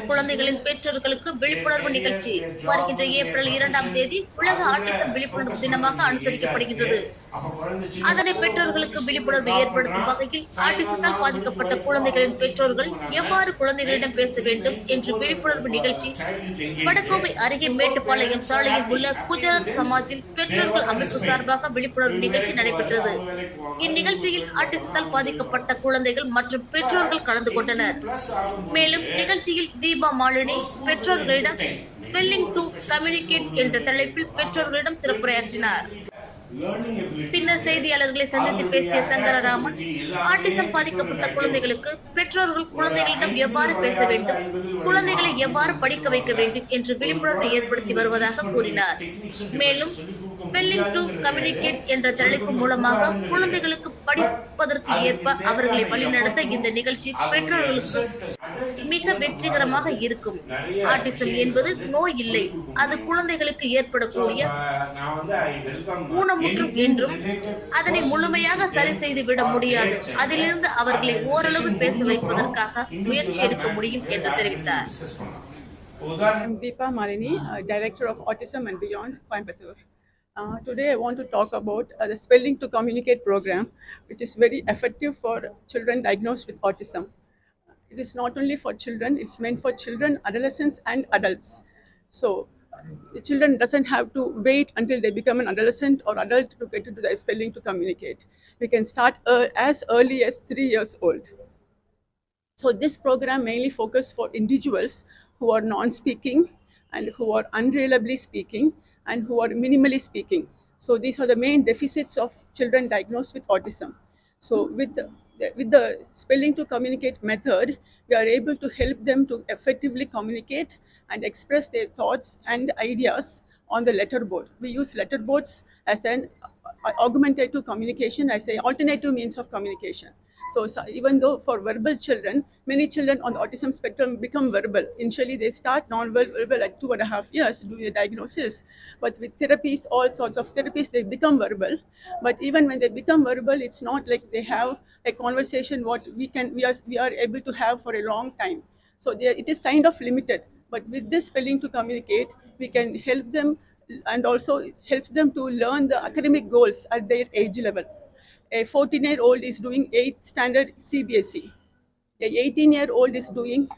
குழந்தைகளின் பெற்றோர்களுக்கு விழிப்புணர்வு நிகழ்ச்சி. வருகின்ற ஏப்ரல் இரண்டாம் தேதி உலக ஆட்டிசம் விழிப்புணர்வு தினமாக அனுசரிக்கப்படுகின்றது. அதனை பெற்றோர்களுக்கு விழிப்புணர்வு ஏற்படுத்தும் வகையில் ஆட்டிசத்தால் பாதிக்கப்பட்ட குழந்தைகளின் பெற்றோர்கள் எவ்வாறு குழந்தைகளிடம் பேச வேண்டும் என்று விழிப்புணர்வு நிகழ்ச்சி வடகோவை அருகே மேட்டுப்பாளையம் சாலையில் உள்ள குஜராத் சமாஜில் பெற்றோர்கள் அமைப்பு சார்பாக விழிப்புணர்வு நிகழ்ச்சி நடைபெற்றது. இந்நிகழ்ச்சியில் ஆட்டிசத்தால் பாதிக்கப்பட்ட குழந்தைகள் மற்றும் பெற்றோர்கள் கலந்து கொண்டனர். மேலும் நிகழ்ச்சியில் தீபா மாலினி பெற்றோர்களிடம் ஸ்பெல்லிங் டு கம்யூனிகேட் என்ற தலைப்பில் பெற்றோர்களிடம் சிறப்புரையாற்றினார். பின்னர் செய்தியாளர்களை சந்தித்து பேசிய சங்கரராமன் ஆட்டிசம் பாதிக்கப்பட்ட குழந்தைகளுக்கு பெற்றோர்கள் குழந்தைகளிடம் எவ்வாறு பேச வேண்டும்? குழந்தைகளை எவ்வாறு படிக்க வைக்க வேண்டும் என்று விழிப்புணர்வு ஏற்படுத்தி வருவதாக கூறினார். மேலும் ஸ்பெல்லிங் டு கம்யூனிகேட் என்ற தலைப்பு மூலமாக குழந்தைகளுக்கு படிப்பதற்கு ஏற்ப அவர்களை வழிநடத்த இந்த நிகழ்ச்சி பெற்றோர்களுக்கு மிக வெற்றிகரமாக இருக்கும் ஆட்டிசம் என்பது நோய் இல்லை அது குழந்தைகளுக்கு ஏற்படக்கூடிய ஊனமுற்றும் என்றும் அதனை முழுமையாக சரி செய்து விட முடியாது அதிலிருந்து அவர்களை ஓரளவு பேச வைப்பதற்காக முயற்சி எடுக்க முடியும் என்று தெரிவித்தார் I'm Deepa Malini, uh, Director of Autism and Beyond, Coimbatore. Uh, today I want to talk about uh, the Spelling to Communicate program, which is very effective for children diagnosed with autism. It is not only for children, it's meant for children, adolescents and adults. So the children doesn't have to wait until they become an adolescent or adult to get into the spelling to communicate. We can start uh, as early as three years old. So this program mainly focused for individuals who are non-speaking and who are unreliably speaking and who are minimally speaking. So these are the main deficits of children diagnosed with autism. So with the, with the spelling to communicate method, we are able to help them to effectively communicate and express their thoughts and ideas on the letterboard. We use letterboards as an augmentative communication, as an alternative means of communication. So, so even though for verbal children, many children on the autism spectrum become verbal. Initially, they start non-verbal at two and a half years doing the diagnosis. But with therapies, all sorts of therapies, they become verbal. But even when they become verbal, it's not like they have a conversation what we can we are we are able to have for a long time. So they, it is kind of limited. But with this spelling to communicate, we can help them and also helps them to learn the academic goals at their age level a 14 year old is doing 8th standard CBSE. A 18 year old is doing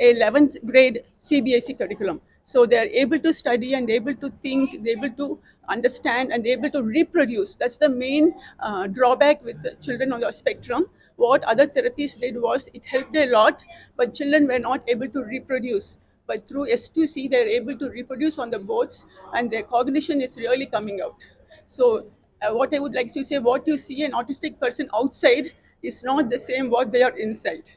11th grade CBSE curriculum. So they are able to study and able to think, able to understand and able to reproduce. That's the main uh, drawback with children on the spectrum. What other therapies did was it helped a lot, but children were not able to reproduce. But through S2C, they're able to reproduce on the boards and their cognition is really coming out. So Uh, what I would like to say, what you see an autistic person outside is not the same what they are inside.